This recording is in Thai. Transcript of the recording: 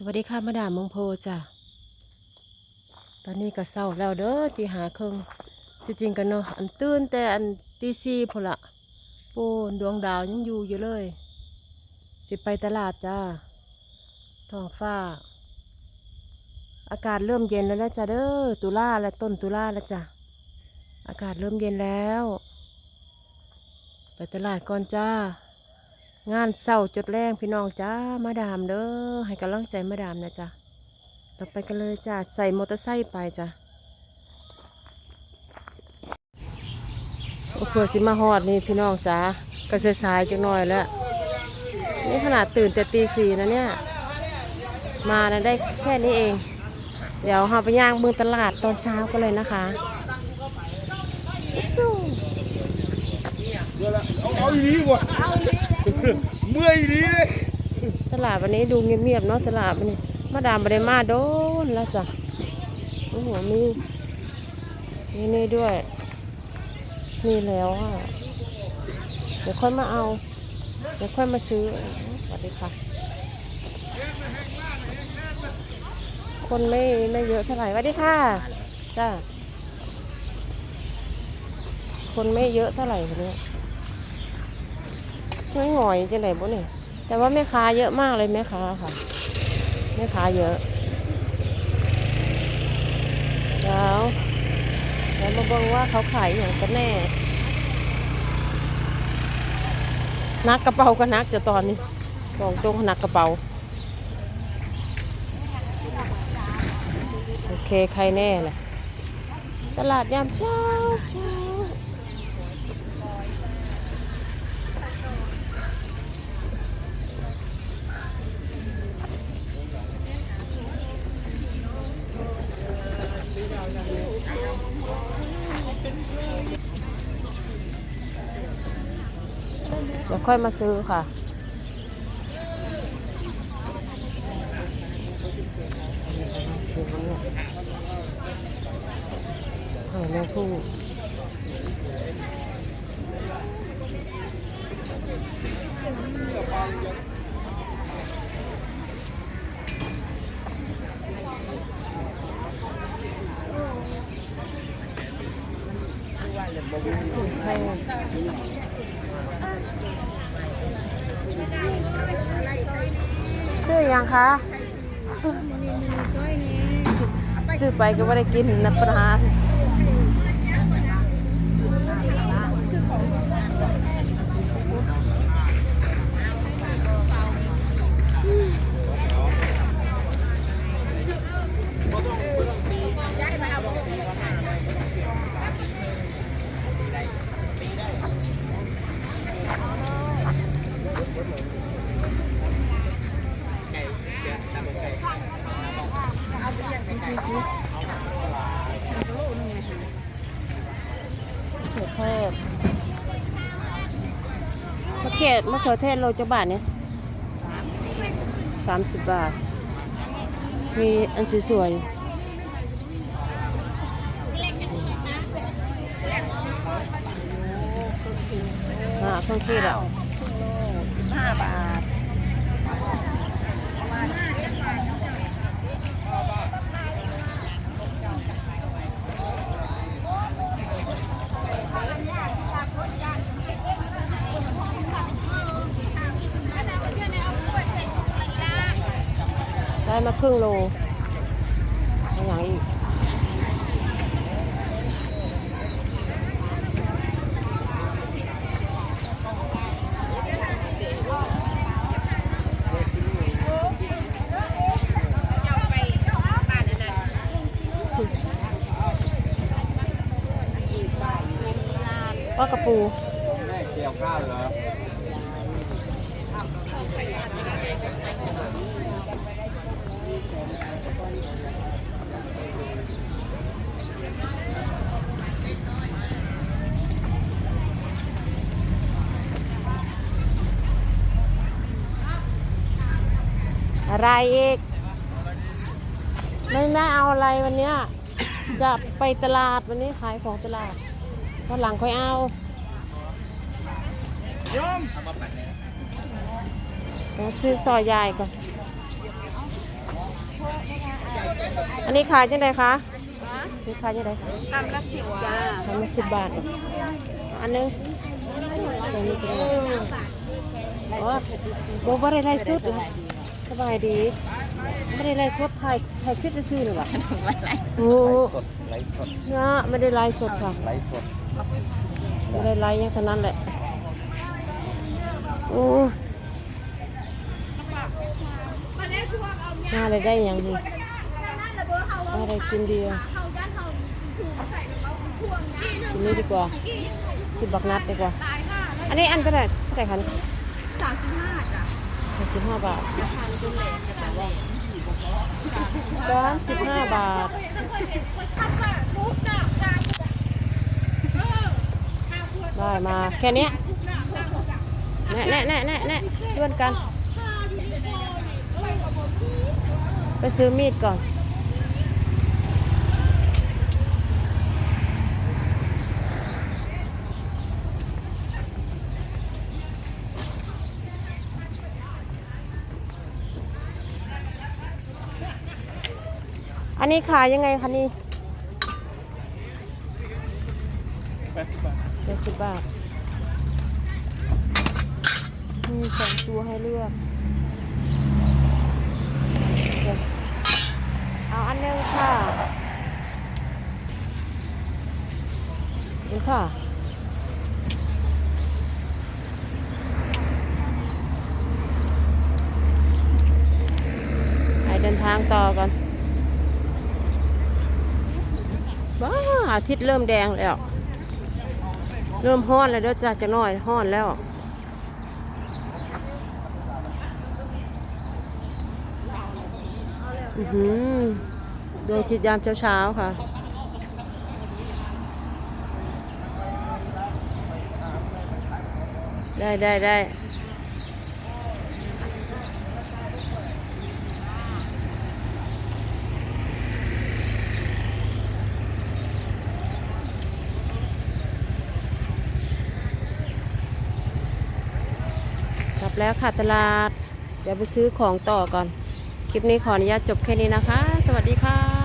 สวัสดีค่ะมาดามมงโพจ้ะ ตอนนี้ก็เศร้าแล้วเด้อตีหาครึ่งที่จริงกันเนาะอันตื่นแต่อันตีสี่พละปูนดวงดาวยังอยู่อยู่เลย สิไปตลาดจ้าท้องฟ้า อากาศเริ่มเย็นแล้วนะจ้ะเด้อตุลาและต้นตุลาแล้วจ้ะอากาศเริ่มเย็นแล้ว ไปตลาดก่อนจ้า งานเศร้าจดแรงพี่น้องจ้ามาดามเด้อให้กำลังใจมาดามนะจ้ะเราไปกันเลยจ้าใส่มอเตอร์ไซค์ไปจ้ะโอ้เพื่อสิมาฮอดนี่พี่น้องจ้าก็สายๆจังหน่อยแล้วนี่ขนาดตื่นแต่ตีสี่นะเนี่ย มานะได้แค่นี้เอง เดี๋ยวเราไปย่างเมืองตลาดตอนเช้าก็เลยนะคะเอาเอาอีนี้กว่า เมื่อยอีเลยตลาดวันนี้ดูเงียบๆเนาะตลาดวันนี้มาดามไปได้มาโดนแล้วจ้ะโอ้โหมีนี่นี่ด้วยมีแล้วอะเดี๋ยวค่อยมาเอา เดี๋ยวค่อยมาซื้อสวัสดีค่ะ คนไม่ไม่เยอะเท่าไหร่สวัสดีค่ะจ้าคนไม่เยอะเท่าไหร่วันนี้ ไม่หอยจังไหนบ่เนี่ยแต่ว่าแม่ค้าเยอะมากเลยแม่ค้าค่ะแม่ค้าเยอะเดี๋ยวเดี๋ยวมาเบิ่งว่าเขาขายอย่างกันแน่ นักกระเป๋าก็นักจะตอนนี้บอกตรงนักกระเป๋าโอเคใครแน่เลยตลาดยามเช้าเช้า เดี๋ยวค่อยมาซื้อค่ะ ซื้อหอยแมงผู้แห้ ซื้อยังคะซื้อไปก็ไม่ได้กินนะปลาเขือ เทศมะเขือมะเขือเทศโลจะบาทเนี่ยสามสิบบาท มีอันสวยๆอ่าเครื่องคีดอะห้าบาท มาครึ่งโลเอาอย่างอีกว่ากระปูเกี่ยวข้าวเหรอ อะไรอีก ไม่ได้เอาอะไรวันเนี้ยจะไปตลาดวันนี้ขายของตลาดวันหลังค่อยเอาโยมเดี๋ยวซื้อซอยยายก่อนเอันนี้ขายยังไงคะนี่ขายยังไงกำละสิบจ้าทำมาสิบบาท อันหนึงใส่นี่ก็ได้โอ้โบบ่ได้ไล่สดเหรอสบายดีไม่ได้ไล่สดถ่ายถ่ายคลิปจะซื้อหรือเปล่าโอ้สดไลฟ์สดเนาะไม่ได้ไล่สดค่ะไลฟ์สดไม่ได้ไล่ยังเท่านั้นแหละโอ้ น่าเลยได้อย่างดีน่าได้กินดีอะกินนี้ดีกว่ากินบักนัดดีกว่า อันนี้อันก็ได้เท่าไหร่คะสามสิบห้าจ้ะสามสิบห้าบาททานจุเล่จะตะเล่สามสิบห้าบาทได้มาแค่เนี้ยแน่แน่แน่แน่แน่เลื่อนกัน ไปซื้อมีดก่อน อันนี้ขายยังไงคะนี่แปดสิบบาทเจ็ดสิบบาท มีสองตัวให้เลือกโอเคเอาอันหนึงค่ะนี่ค่ะ ไปเดินทางต่อกันว้าอาทิตย์เริ่มแดงแล้ว เริ่มห้อนแล้วเด้อจ้าจะน้อยห้อนแล้วอือหือดวงอาทิตย์ยามเช้าๆค่ะได้ได้ได้ แล้วค่ะตลาด เดี๋ยวไปซื้อของต่อก่อน คลิปนี้ขออนุญาตจบแค่นี้นะคะ สวัสดีค่ะ